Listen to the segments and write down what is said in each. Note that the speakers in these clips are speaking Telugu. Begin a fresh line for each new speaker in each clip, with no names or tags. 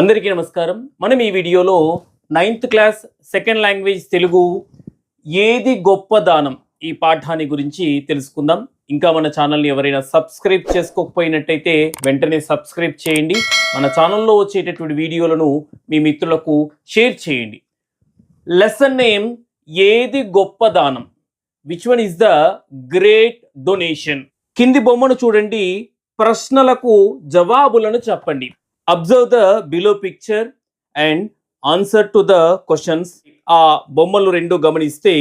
అందరికీ నమస్కారం. మనం ఈ వీడియోలో ninth class second language Telugu ఏది గొప్ప దానం ఈ పాఠాన్ని గురించి తెలుసుకుందాం. ఇంకా మన ఛానల్ని ఎవరైనా సబ్స్క్రైబ్ చేసుకోకపోయినట్టయితే వెంటనే సబ్స్క్రైబ్ చేయండి. మన ఛానల్లో వచ్చేటటువంటి వీడియోలను మీ మిత్రులకు షేర్ చేయండి. లెసన్ నేమ్ ఏది గొప్ప దానం? Which one is the great donation కింది బొమ్మను చూడండి. ప్రశ్నలకు జవాబులను చెప్పండి. Observe the below picture and answer to the questions ఆ బొమ్మలు రెండు గమనిస్తే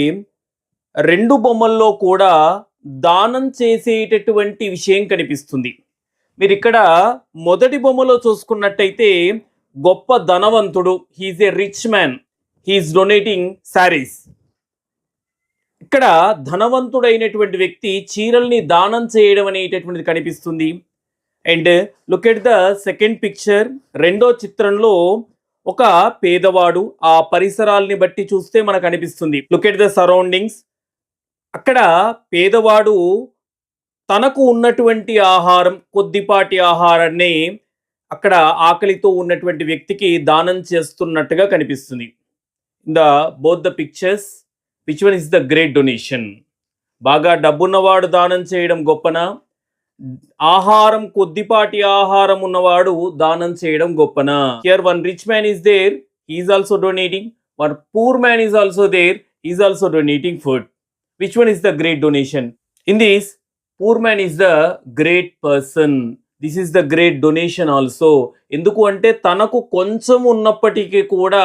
రెండు బొమ్మల్లో కూడా దానం చేసేటటువంటి విషయం కనిపిస్తుంది. మీరు ఇక్కడ మొదటి బొమ్మలో చూసుకున్నట్టయితే గొప్ప ధనవంతుడు he's a rich man he's donating saris ఇక్కడ ధనవంతుడైనటువంటి వ్యక్తి చీరల్ని దానం చేయడం అనేటటువంటిది కనిపిస్తుంది. And look at the second picture రెండో చిత్రంలో ఒక పేదవాడు ఆ పరిసరాల్ని బట్టి చూస్తే మనకు అనిపిస్తుంది. లుక్ ఎట్ ద సరౌండింగ్స్ అక్కడ పేదవాడు తనకు ఉన్నటువంటి ఆహారం కొద్దిపాటి ఆహారాన్ని అక్కడ ఆకలితో ఉన్నటువంటి వ్యక్తికి దానం చేస్తున్నట్టుగా కనిపిస్తుంది. The both the pictures which one is the great donation బాగా డబ్బున్నవాడు దానం చేయడం గొప్పనా? ఆహారం కొద్దిపాటి ఆహారం ఉన్నవాడు దానం చేయడం గొప్పనా? Here one rich man is there is also donating one poor man is also there is also donating food which one is the great donation in this poor man is the great person this is the great donation also ఎందుకు అంటే తనకు కొంచెం ఉన్నప్పటికీ కూడా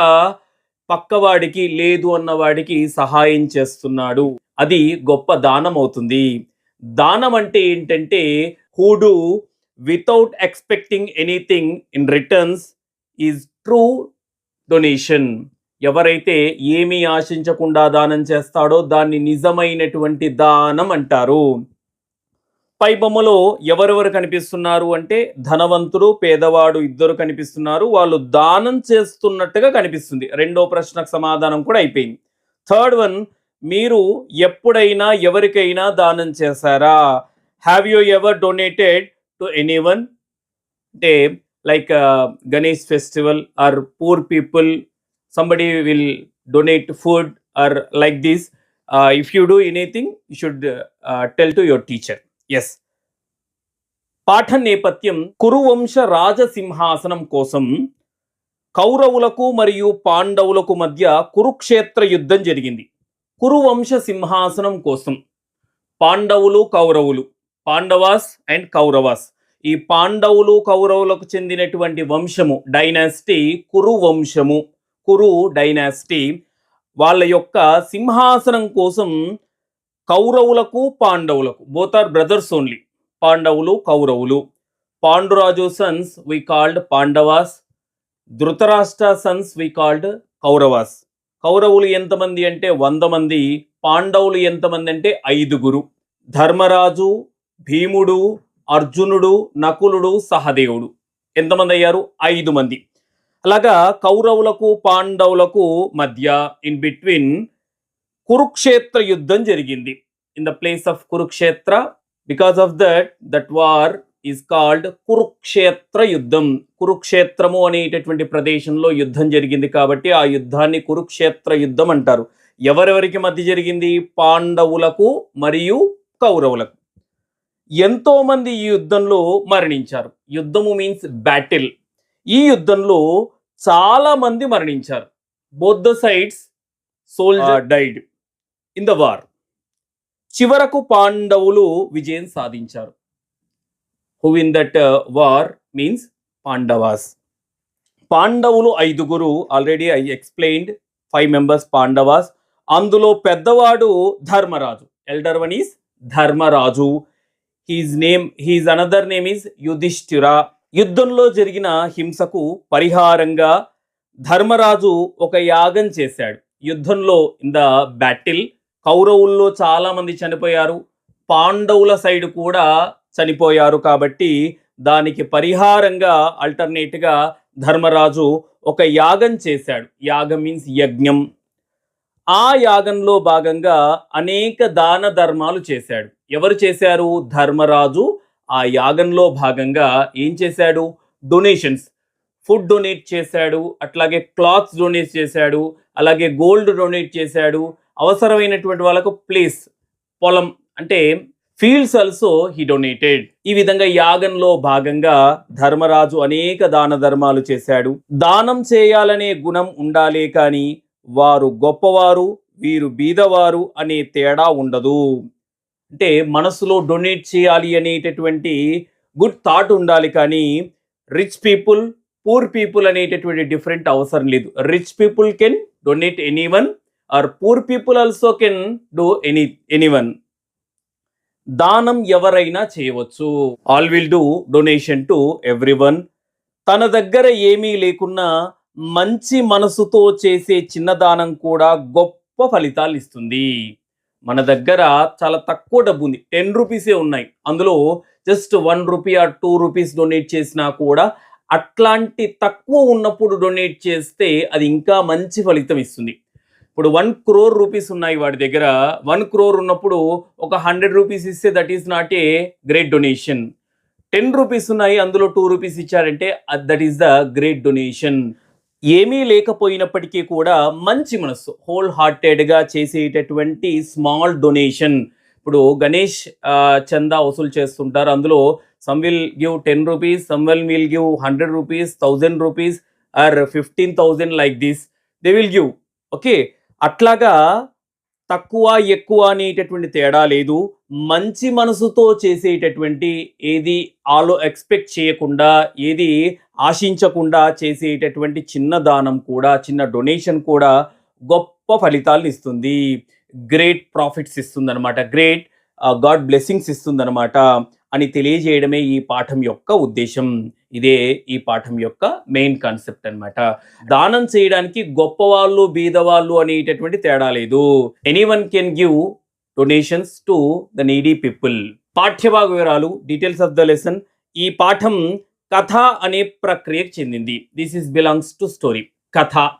పక్కవాడికి లేదు అన్నవాడికి సహాయం చేస్తున్నాడు. అది గొప్ప దానం అవుతుంది. దానం అంటే ఏంటంటే who do without expecting anything in returns is true donation ఎవరైతే ఏమీ ఆశించకుండా దానం చేస్తాడో దాన్ని నిజమైనటువంటి దానం అంటారు. పై బొమ్మలో ఎవరెవరు కనిపిస్తున్నారు అంటే ధనవంతుడు పేదవాడు ఇద్దరు కనిపిస్తున్నారు. వాళ్ళు దానం చేస్తున్నట్టుగా కనిపిస్తుంది. రెండో ప్రశ్నకు సమాధానం కూడా అయిపోయింది. థర్డ్ వన్ మీరు ఎప్పుడైనా ఎవరికైనా దానం చేశారా? Have you ever donated to any one అంటే like Ganesh festival or poor people somebody will donate food or like this if you do anything you should tell to your teacher yes పాఠ నేపథ్యం కురువంశ రాజసింహాసనం కోసం కౌరవులకు మరియు పాండవులకు మధ్య కురుక్షేత్ర యుద్ధం జరిగింది. కురువంశ సింహాసనం కోసం. పాండవులు కౌరవులు. పాండవాస్ అండ్ కౌరవాస్. ఈ పాండవులు కౌరవులకు చెందినటువంటి వంశము డైనాసిటీ కురు వంశము కురు డైనాసిటీ వాళ్ళ యొక్క సింహాసనం కోసం కౌరవులకు పాండవులకు బోత్ ఆర్ బ్రదర్స్ ఓన్లీ పాండవులు కౌరవులు. Panduraju sons we called Pandavas. Dhritarashtra sons we called Kauravas. కౌరవులు ఎంతమంది అంటే వంద మంది పాండవులు ఎంతమంది అంటే ఐదుగురు. ధర్మరాజు భీముడు అర్జునుడు నకులుడు సహదేవుడు. ఎంతమంది అయ్యారు? ఐదు మంది. అలాగా కౌరవులకు పాండవులకు మధ్య ఇన్ బిట్వీన్ కురుక్షేత్ర యుద్ధం జరిగింది. In the place of Kurukshetra because of that that war is called Kurukshetra యుద్ధం కురుక్షేత్రము అనేటటువంటి ప్రదేశంలో యుద్ధం జరిగింది కాబట్టి ఆ యుద్ధాన్ని కురుక్షేత్ర యుద్ధం అంటారు. ఎవరెవరికి మధ్య జరిగింది? పాండవులకు మరియు కౌరవులకు. ఎంతో మంది ఈ యుద్ధంలో మరణించారు. యుద్ధము మీన్స్ బ్యాటిల్ ఈ యుద్ధంలో చాలా మంది మరణించారు. Both the sides soldier died in the war చివరకు పాండవులు విజయం సాధించారు. Who in that war means Pandavas పాండవులు ఐదుగురు already I explained five members Pandavas అందులో పెద్దవాడు Dharmaraju. Elder one is Dharmaraju. His name his another name is Yudhishthira యుద్ధంలో జరిగిన హింసకు పరిహారంగా ధర్మరాజు ఒక యాగం చేశాడు. యుద్ధంలో ఇన్ ద బ్యాటిల్ కౌరవుల్లో చాలామంది చనిపోయారు. పాండవుల సైడ్ కూడా చనిపోయారు కాబట్టి దానికి పరిహారంగా అల్టర్నేట్గా ధర్మరాజు ఒక యాగం చేశాడు. యాగం మీన్స్ యజ్ఞం. ఆ యాగంలో భాగంగా అనేక దాన ధర్మాలు చేశాడు. ఎవరు చేశారు? ధర్మరాజు. ఆ యాగంలో భాగంగా ఏం చేశాడు? డొనేషన్స్ ఫుడ్ డొనేట్ చేశాడు. అట్లాగే క్లాత్స్ డొనేట్ చేశాడు. అలాగే గోల్డ్ డొనేట్ చేశాడు. అవసరమైనటువంటి వాళ్ళకు ప్లేస్ పొలం అంటే ఫీల్డ్స్ ఆల్సో హీ డొనేటెడ్ ఈ విధంగా యాగంలో భాగంగా ధర్మరాజు అనేక దాన ధర్మాలు చేశాడు. దానం చేయాలనే గుణం ఉండాలే కానీ వారు గొప్పవారు వీరు బీదవారు అనే తేడా ఉండదు. అంటే మనసులో డొనేట్ చేయాలి అనేటటువంటి గుడ్ థాట్ ఉండాలి కానీ రిచ్ పీపుల్ పూర్ పీపుల్ అనేటటువంటి డిఫరెంట్ అవసరం లేదు. Rich people can donate any one or poor people also can do any any one దానం ఎవరైనా చేయవచ్చు. All will do donation to everyone తన దగ్గర ఏమీ లేకున్నా మంచి మనసుతో చేసే చిన్న దానం కూడా గొప్ప ఫలితాలు ఇస్తుంది. మన దగ్గర చాలా తక్కువ డబ్బు ఉంది. టెన్ రూపీసే ఉన్నాయి. అందులో జస్ట్ వన్ రూపీ ఆ టూ రూపీస్ డొనేట్ చేసినా కూడా అట్లాంటి తక్కువ ఉన్నప్పుడు డొనేట్ చేస్తే అది ఇంకా మంచి ఫలితం ఇస్తుంది. ఇప్పుడు వన్ క్రోర్ రూపీస్ ఉన్నాయి వాడి దగ్గర. వన్ క్రోర్ ఉన్నప్పుడు ఒక హండ్రెడ్ రూపీస్ ఇస్తే that is not a great donation ten rupees ఉన్నాయి అందులో టూ రూపీస్ ఇచ్చారంటే that is the great donation ఏమీ లేకపోయినప్పటికీ కూడా మంచి మనస్సు హోల్ హార్టెడ్గా చేసేటటువంటి స్మాల్ డొనేషన్ ఇప్పుడు గణేష్ చందా వసూలు చేస్తుంటారు. అందులో some will give ten rupees some will will give hundred rupees thousand rupees or fifteen thousand like this they will give okay అట్లాగా తక్కువ ఎక్కువ అనేటటువంటి తేడా లేదు. మంచి మనసుతో చేసేటటువంటి ఏది ఆలో ఎక్స్పెక్ట్ చేయకుండా ఏది ఆశించకుండా చేసేటటువంటి చిన్న దానం కూడా చిన్న డొనేషన్ కూడా గొప్ప ఫలితాలను ఇస్తుంది. గ్రేట్ ప్రాఫిట్స్ ఇస్తుందన్నమాట. గ్రేట్ గాడ్ బ్లెస్సింగ్స్ ఇస్తుందన్నమాట అని తెలియజేయడమే ఈ పాఠం యొక్క ఉద్దేశం. ఇదే ఈ పాఠం యొక్క మెయిన్ కాన్సెప్ట్ అన్నమాట. దానం చేయడానికి గొప్పవాళ్ళు బీదవాళ్ళు అనేటటువంటి తేడా లేదు. Any one can give donations to the needy people పాఠ్యభాగ వివరాలు డీటెయిల్స్ ఆఫ్ ద లెసన్ ఈ పాఠం కథ అనే ప్రక్రియకు చెందింది. This is belongs to story కథ.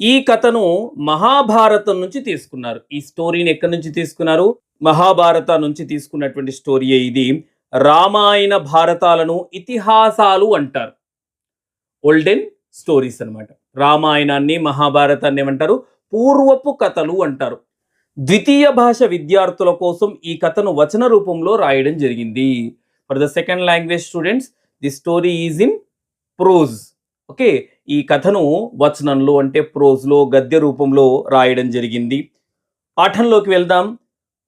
ఈ కథను మహాభారతం నుంచి తీసుకున్నారు. ఈ స్టోరీని ఎక్కడి నుంచి తీసుకున్నారు? మహాభారత నుంచి తీసుకున్నటువంటి స్టోరీయే ఇది? రామాయణ భారతాలను ఇతిహాసాలు అంటారు. ఓల్డెన్ స్టోరీస్ అనమాట రామాయణాన్ని మహాభారతాన్ని ఏమంటారు? పూర్వపు కథలు అంటారు. ద్వితీయ భాష విద్యార్థుల కోసం ఈ కథను వచన రూపంలో రాయడం జరిగింది. For the second language students the story is in prose okay ఈ కథను వచనంలో అంటే ప్రోజ్లో గద్య రూపంలో రాయడం జరిగింది. పాఠంలోకి వెళ్దాం.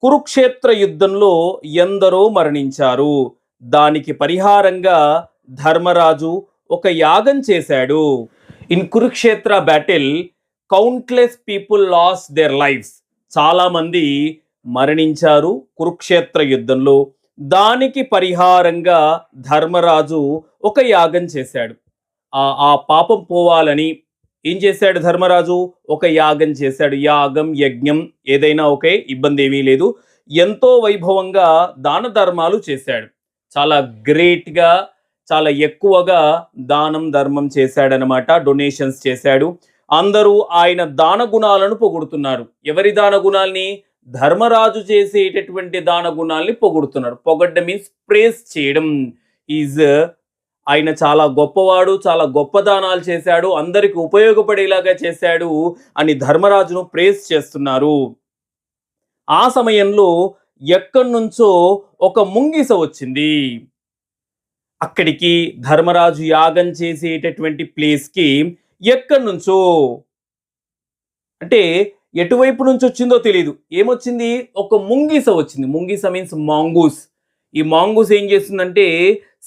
కురుక్షేత్ర యుద్ధంలో ఎందరో మరణించారు. దానికి పరిహారంగా ధర్మరాజు ఒక యాగం చేశాడు. In Kurukshetra battle countless people lost their lives చాలామంది మరణించారు కురుక్షేత్ర యుద్ధంలో. దానికి పరిహారంగా ధర్మరాజు ఒక యాగం చేశాడు. ఆ ఆ పాపం పోవాలని ఏం చేశాడు ధర్మరాజు? ఒక యాగం చేశాడు. యాగం యజ్ఞం ఏదైనా ఒకే ఇబ్బంది ఏమీ లేదు. ఎంతో వైభవంగా దాన ధర్మాలు చేశాడు. చాలా గ్రేట్గా చాలా ఎక్కువగా దానం ధర్మం చేశాడనమాట డొనేషన్స్ చేశాడు. అందరూ ఆయన దాన గుణాలను పొగుడుతున్నారు. ఎవరి దాన గుణాల్ని? ధర్మరాజు చేసేటటువంటి దాన గుణాల్ని పొగుడుతున్నారు పొగడ్డ మీన్స్ ప్రేస్ చేయడం. ఈజ్ ఆయన చాలా గొప్పవాడు చాలా గొప్ప దానాలు చేశాడు అందరికి ఉపయోగపడేలాగా చేశాడు అని ధర్మరాజును ప్రేస్ చేస్తున్నారు. ఆ సమయంలో ఎక్కడి నుంచో ఒక ముంగిస వచ్చింది. అక్కడికి ధర్మరాజు యాగం చేసేటటువంటి ప్లేస్కి ఎక్కడి నుంచో? అంటే ఎటువైపు నుంచి వచ్చిందో తెలియదు ఏమొచ్చింది? ఒక ముంగిస వచ్చింది. ముంగిస మీన్స్ మాంగూస్ ఈ మాంగూస్ ఏం చేస్తుందంటే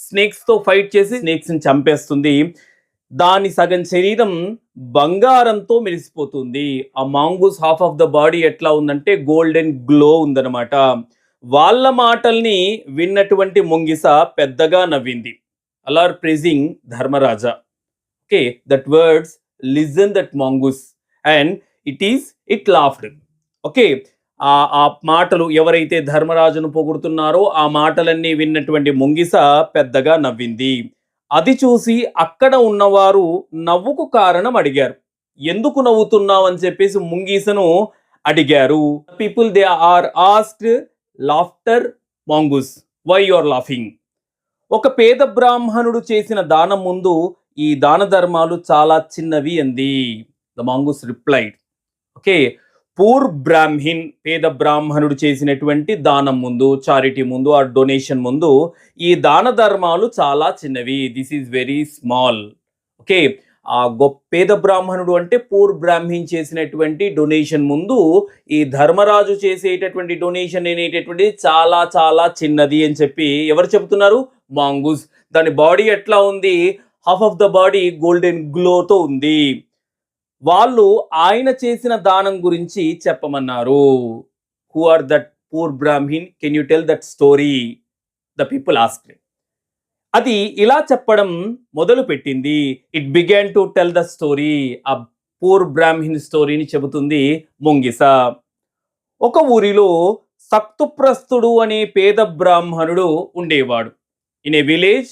స్నేక్స్తో ఫైట్ చేసి స్నేక్స్ని చంపేస్తుంది. దాని సగం శరీరం బంగారంతో మెరిసిపోతుంది. ఆ mongoose half of the body ఎట్లా ఉందంటే గోల్డెన్ గ్లో ఉందన్నమాట. వాళ్ళ మాటల్ని విన్నటువంటి ముంగిస పెద్దగా నవ్వింది. అలార్ praising Dharmaraja. Okay that words listen that mongoose. And it is it laughed okay ఆ ఆ మాటలు ఎవరైతే ధర్మరాజును పొగుడుతున్నారో ఆ మాటలన్నీ విన్నటువంటి ముంగిస పెద్దగా నవ్వింది. అది చూసి అక్కడ ఉన్నవారు నవ్వుకు కారణం అడిగారు. ఎందుకు నవ్వుతున్నావు? అని చెప్పేసి ముంగీసను అడిగారు. People they are asked laughter mongoose why you are laughing ఒక పేద బ్రాహ్మణుడు చేసిన దానం ముందు ఈ దాన ధర్మాలు చాలా చిన్నవి అంది. The mongoose replied okay poor Brahmin పేద బ్రాహ్మణుడు చేసినటువంటి దానం ముందు చారిటీ ముందు ఆ డొనేషన్ ముందు ఈ దాన ధర్మాలు చాలా చిన్నవి. This is very small okay ఆ గొప్ప పేద బ్రాహ్మణుడు అంటే పూర్ బ్రాహ్మణ్ చేసినటువంటి డొనేషన్ ముందు ఈ ధర్మరాజు చేసేటటువంటి డొనేషన్ అనేటటువంటిది చాలా చాలా చిన్నది అని చెప్పి ఎవరు చెబుతున్నారు? మాంగూస్. దాని బాడీ ఎట్లా ఉంది? Half of the body golden గ్లోతో ఉంది. వాళ్ళు ఆయన చేసిన దానం గురించి చెప్పమన్నారు. Who are that poor Brahmin can you tell that story the people ask అది ఇలా చెప్పడం మొదలు పెట్టింది it began to tell the story ఆ పూర్ బ్రాహ్మిన్ స్టోరీని చెబుతుంది ముంగిస. ఒక ఊరిలో సక్తుప్రస్తుడు అనే పేద బ్రాహ్మణుడు ఉండేవాడు. In a village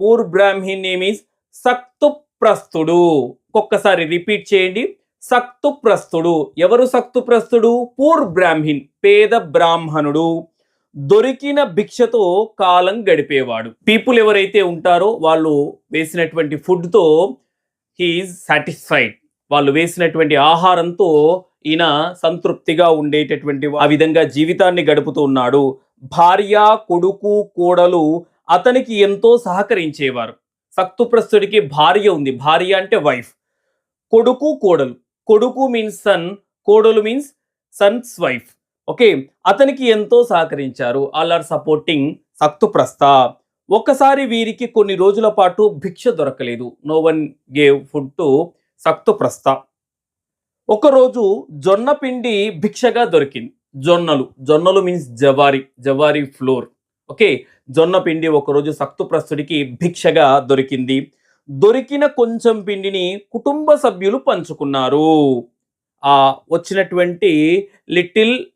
poor Brahmin name is ప్రస్తుడు ఒక్కసారి రిపీట్ చేయండి. సక్తుప్రస్తుడు ఎవరు సక్తుప్రస్తుడు పూర్ బ్రాహ్మిన్ పేద బ్రాహ్మణుడు. దొరికిన భిక్షతో కాలం గడిపేవాడు. పీపుల్ ఎవరైతే ఉంటారో వాళ్ళు వేసినటువంటి ఫుడ్తో హీఈస్ సాటిస్ఫైడ్. వాళ్ళు వేసినటువంటి ఆహారంతో ఈయన సంతృప్తిగా ఉండేటటువంటి ఆ విధంగా జీవితాన్ని గడుపుతూ ఉన్నాడు. భార్య కొడుకు కోడలు అతనికి ఎంతో సహకరించేవారు. సక్తుప్రస్తుడికి భార్య ఉంది. భార్య అంటే వైఫ్ కొడుకు కోడలు. కొడుకు మీన్స్ సన్ కోడలు మీన్స్ సన్స్ వైఫ్ ఓకే అతనికి ఎంతో సహకరించారు. ఆల్ ఆర్ సపోర్టింగ్ సక్తుప్రస్థ ఒక్కసారి వీరికి కొన్ని రోజుల పాటు భిక్ష దొరకలేదు. No one gave food to Saktuprastha ఒకరోజు జొన్న పిండి భిక్షగా దొరికింది. జొన్నలు. జొన్నలు means jowari. Jowari flour okay జొన్న పిండి ఒకరోజు సక్తుప్రస్తుడికి భిక్షగా దొరికింది. దొరికిన కొంచెం పిండిని కుటుంబ సభ్యులు పంచుకున్నారు. ఆ వచ్చినటువంటి little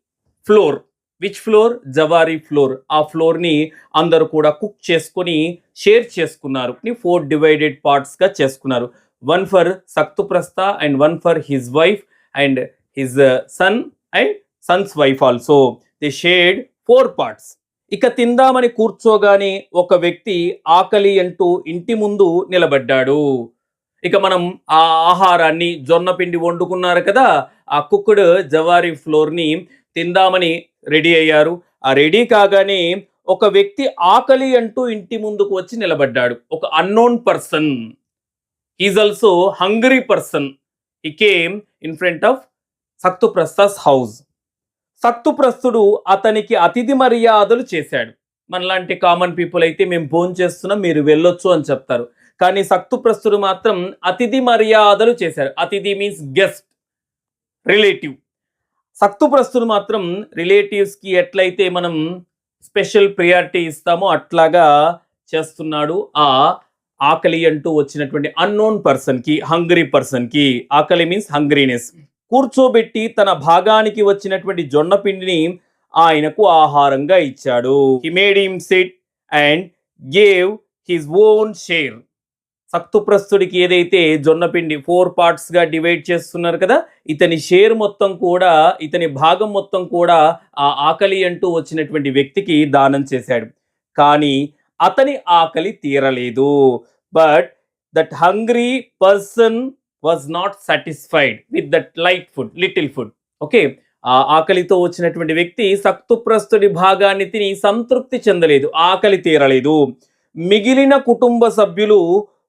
flour which flour? Jowari flour. ఆ ఫ్లోర్ని అందరూ కూడా కుక్ చేసుకొని షేర్ చేసుకున్నారు. ఫోర్ డివైడెడ్ పార్ట్స్గా చేసుకున్నారు. One for Saktuprastha and one for his wife and his son and son's wife also. The shared four parts. ఇక తిందామని కూర్చోగానే ఒక వ్యక్తి ఆకలి అంటూ ఇంటి ముందు నిలబడ్డాడు. ఇక మనం ఆ ఆహారాన్ని జొన్న పిండి వండుకున్నారు కదా ఆ కుక్కుడ్ జవారి ఫ్లోర్ని తిందామని రెడీ అయ్యారు. ఆ రెడీ కాగానే ఒక వ్యక్తి ఆకలి అంటూ ఇంటి ముందుకు వచ్చి నిలబడ్డాడు. ఒక unknown person is also hungry person he came in front of Saktuprastha's house సత్తుప్రస్థుడు అతనికి అతిథి మర్యాదలు చేశాడు. మనలాంటి కామన్ పీపుల్ అయితే మేము ఫోన్ చేస్తున్నాం మీరు వెళ్ళొచ్చు అని చెప్తారు. కానీ సత్తుప్రస్థుడు మాత్రం అతిథి మర్యాదలు చేశారు. అతిథి మీన్స్ గెస్ట్ రిలేటివ్ సక్తుప్రస్తుడు మాత్రం రిలేటివ్స్కి ఎట్లయితే మనం స్పెషల్ ప్రియారిటీ ఇస్తామో అట్లాగా చేస్తున్నాడు. ఆ ఆకలి అంటూ వచ్చినటువంటి అన్నోన్ పర్సన్కి హంగ్రీ పర్సన్కి ఆకలి మీన్స్ హంగ్రీనెస్ కూర్చోబెట్టి తన భాగానికి వచ్చినటువంటి జొన్న పిండిని ఆయనకు ఆహారంగా ఇచ్చాడు. He made him sit and gave his own share సక్తుప్రస్తుడికి ఏదైతే జొన్నపిండి ఫోర్ పార్ట్స్గా డివైడ్ చేస్తున్నారు కదా ఇతని షేర్ మొత్తం కూడా ఇతని భాగం మొత్తం కూడా ఆ ఆకలి అంటూ వచ్చినటువంటి వ్యక్తికి దానం చేశాడు. కానీ అతని ఆకలి తీరలేదు. But that hungry person was not satisfied with that light food little food okay ఆ ఆకలితో వచ్చినటువంటి వ్యక్తి సక్తుప్రస్తుడి భాగాన్ని తిని సంతృప్తి చెందలేదు ఆకలి తీరలేదు. మిగిలిన కుటుంబ సభ్యులు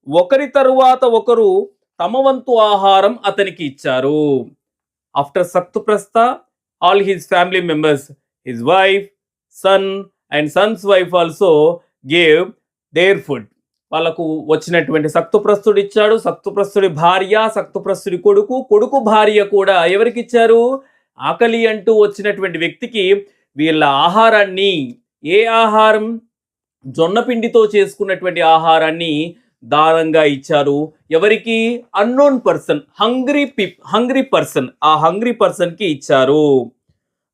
ఒకరి తరువాత ఒకరు తమ వంతు ఆహారం అతనికి ఇచ్చారు. After Saktuprastha all his family members his wife son and son's wife also gave their food వాళ్ళకు వచ్చినటువంటి సక్తుప్రస్తుడు ఇచ్చాడు. సక్తుప్రస్తుడి భార్య సక్తుప్రస్తుడి కొడుకు కొడుకు భార్య కూడా ఎవరికి ఇచ్చారు? ఆకలి అంటూ వచ్చినటువంటి వ్యక్తికి వీళ్ళ ఆహారాన్ని ఏ ఆహారం? జొన్నపిండితో చేసుకున్నటువంటి ఆహారాన్ని దారంగా ఇచ్చారు. ఎవరికి? Unknown person hungry people hungry person ఆ హంగ్రీ పర్సన్కి ఇచ్చారు.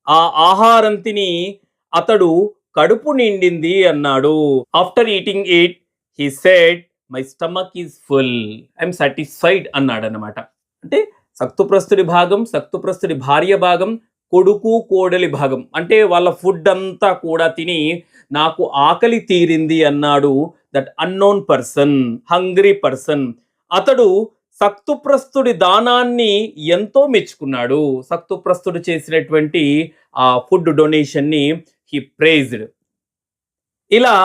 ఆ ఆహారం తిని అతడు కడుపు నిండింది అన్నాడు. After eating it he said my stomach is full I'm satisfied అన్నాడు అనమాట అంటే సక్తుప్రస్తుడి భాగం సక్తుప్రస్తుడి భార్య భాగం కొడుకు కోడలి భాగం. అంటే వాళ్ళ ఫుడ్ అంతా కూడా తిని నాకు ఆకలి తీరింది అన్నాడు that unknown person hungry person అతడు సక్తుప్రస్తుడి దానాన్ని ఎంతో మెచ్చుకున్నాడు. సక్తుప్రస్తుడు చేసినటువంటి ఆ ఫుడ్ డొనేషన్ని హీ ప్రైజ్డ్ ఇలా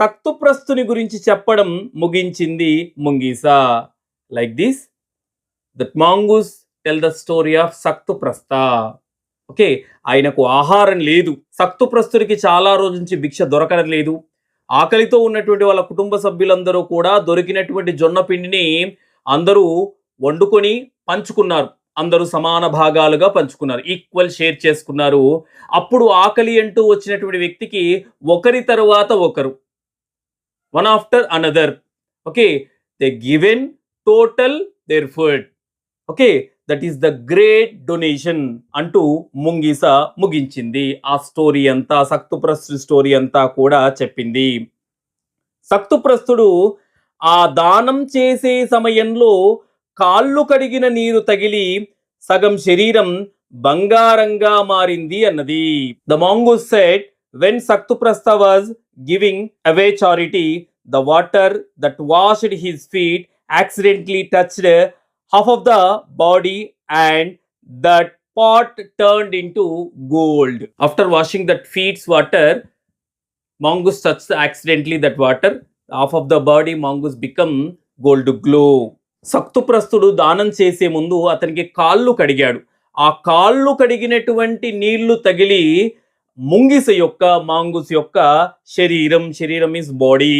సక్తుప్రస్తుని గురించి చెప్పడం ముగించింది ముంగీసా. Like this that mongoose tell the story of Sattuprastha okay ఆయనకు ఆహారం లేదు. సత్తుప్రస్తునికి చాలా రోజు నుంచి భిక్ష దొరకడం లేదు. ఆకలితో ఉన్నటువంటి వాళ్ళ కుటుంబ సభ్యులందరూ కూడా దొరికినటువంటి జొన్న పిండిని అందరూ వండుకొని పంచుకున్నారు. అందరూ సమాన భాగాలుగా పంచుకున్నారు. ఈక్వల్ షేర్ చేసుకున్నారు. అప్పుడు ఆకలి అంటూ వచ్చినటువంటి వ్యక్తికి ఒకరి తరువాత ఒకరు. One after another okay they given total their food okay that is the great donation అంటూ ముంగిస ముగించింది. ఆ స్టోరీ అంతా సక్తుప్రస్తుడి స్టోరీ అంతా కూడా చెప్పింది. సక్తుప్రస్తుడు ఆ దానం చేసే సమయంలో కాళ్ళు కడిగిన నీరు తగిలి సగం శరీరం బంగారంగా మారింది అన్నది. The mongoose said when Saktuprastha was giving away charity the water that washed his feet accidentally touched half of the body and that pot turned into gold. After washing that feet's water, mongoose touched accidentally that water. Half of the body mongoose become gold glow. Saktuprasthudu దానం చేసే ముందు అతనికి కాళ్ళు కడిగాడు ఆ కాళ్ళు కడిగినటువంటి నీళ్ళు తగిలి ముంగిస యొక్క మాంగుస్ యొక్క శరీరం శరీరం ఇస్ బాడీ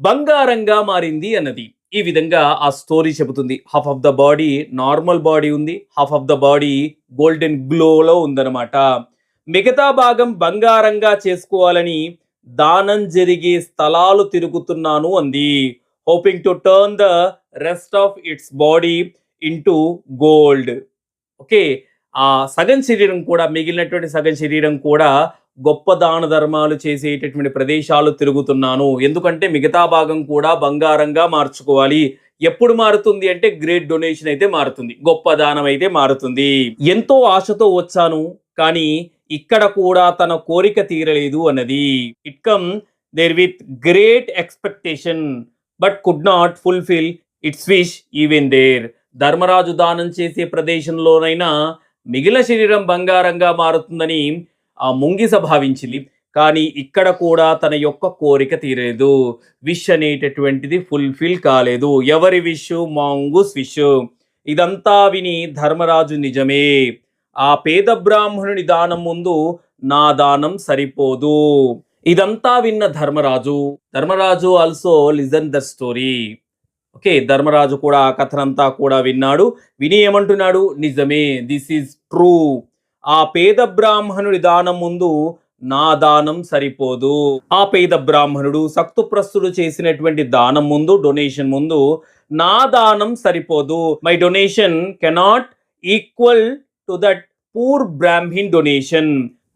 బంగారంగా మారింది అన్నది. ఈ విధంగా ఆ స్టోరీ చెబుతుంది. Half of the body normal body ఉంది. Half of the body golden గ్లోలో ఉందన్నమాట. మిగతా భాగం బంగారంగా చేసుకోవాలని దానం జరిగే స్థలాలు తిరుగుతున్నాను అంది. Hoping to turn the rest of its body into gold okay ఆ సగం శరీరం కూడా మిగిలినటువంటి సగం శరీరం కూడా గొప్ప దాన ధర్మాలు చేసేటటువంటి ప్రదేశాలు తిరుగుతున్నాను. ఎందుకంటే మిగతా భాగం కూడా బంగారంగా మార్చుకోవాలి. ఎప్పుడు మారుతుంది అంటే గ్రేట్ డొనేషన్ అయితే మారుతుంది. గొప్ప దానం అయితే మారుతుంది. ఎంతో ఆశతో వచ్చాను కానీ ఇక్కడ కూడా తన కోరిక తీరలేదు అన్నది. It come there with great expectation but could not fulfil its wish even there Dharmaraju దానం చేసే ప్రదేశంలోనైనా మిగిలిన శరీరం బంగారంగా మారుతుందని ఆ ముంగిస భావించింది. కానీ ఇక్కడ కూడా తన యొక్క కోరిక తీరలేదు విష్ అనేటటువంటిది ఫుల్ఫిల్ కాలేదు. ఎవరి విష్? మాంగుస్ విష్. ఇదంతా విని ధర్మరాజు నిజమే. ఆ పేద బ్రాహ్మణుని దానం ముందు నా దానం సరిపోదు. ఇదంతా విన్న Dharmaraju. Dharmaraju also listen the story. Okay Dharmaraju కూడా ఆ కథనంతా కూడా విన్నాడు. విని ఏమంటున్నాడు? నిజమే దిస్ ఈజ్ ట్రూ ఆ పేద బ్రాహ్మణుడి దానం ముందు నా దానం సరిపోదు. ఆ పేద బ్రాహ్మణుడు సక్తుప్రస్తుడు చేసినటువంటి దానం ముందు డొనేషన్ ముందు నా దానం సరిపోదు. My donation cannot equal to that poor Brahmin donation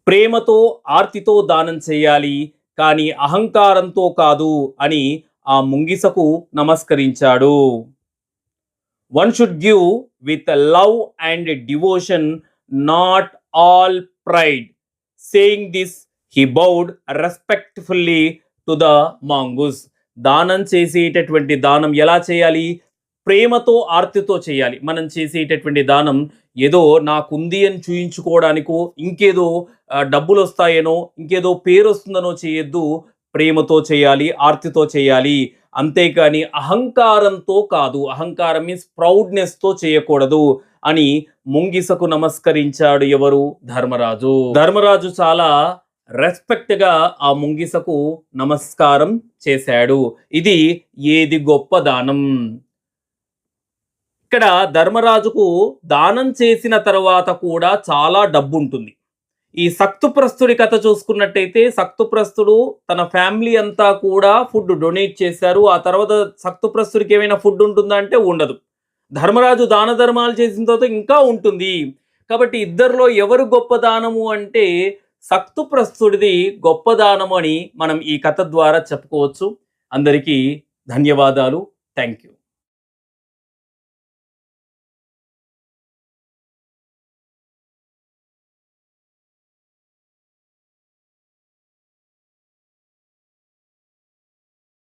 ప్రేమతో ఆర్తితో దానం చేయాలి కానీ అహంకారంతో కాదు అని ఆ ముంగిసకు నమస్కరించాడు. One should give with love and devotion not all pride saying this he bowed respectfully to the mongoose దానం చేసేటటువంటి దానం ఎలా చేయాలి? ప్రేమతో ఆర్తితో చేయాలి. మనం చేసేటటువంటి దానం ఏదో నాకుంది అని చూయించుకోవడానికో ఇంకేదో డబ్బులు వస్తాయనో ఇంకేదో పేరు వస్తుందనో చేయొద్దు. ప్రేమతో చేయాలి ఆర్తితో చేయాలి. అంతేకాని అహంకారంతో కాదు. అహంకారం మీన్స్ ప్రౌడ్నెస్తో చేయకూడదు అని ముంగిసకు నమస్కరించాడు ఎవరు? ధర్మరాజు. ధర్మరాజు చాలా రెస్పెక్ట్గా ఆ ముంగిసకు నమస్కారం చేశాడు. ఇది ఏది గొప్ప దానం? ఇక్కడ ధర్మరాజుకు దానం చేసిన తర్వాత కూడా చాలా డబ్బు ఉంటుంది ఈ సక్తుప్రస్తుడి కథ చూసుకున్నట్టయితే సక్తుప్రస్తుడు తన ఫ్యామిలీ అంతా కూడా ఫుడ్ డొనేట్ చేశారు. ఆ తర్వాత సక్తుప్రస్తుడికి ఏమైనా ఫుడ్ ఉంటుందా అంటే ఉండదు. ధర్మరాజు దాన ధర్మాలు చేసిన తర్వాత ఇంకా ఉంటుంది. కాబట్టి ఇద్దరిలో ఎవరు గొప్ప దానము అంటే సక్తుప్రస్తుడిది గొప్ప దానము అని మనం ఈ కథ ద్వారా చెప్పుకోవచ్చు. అందరికీ ధన్యవాదాలు. Thank you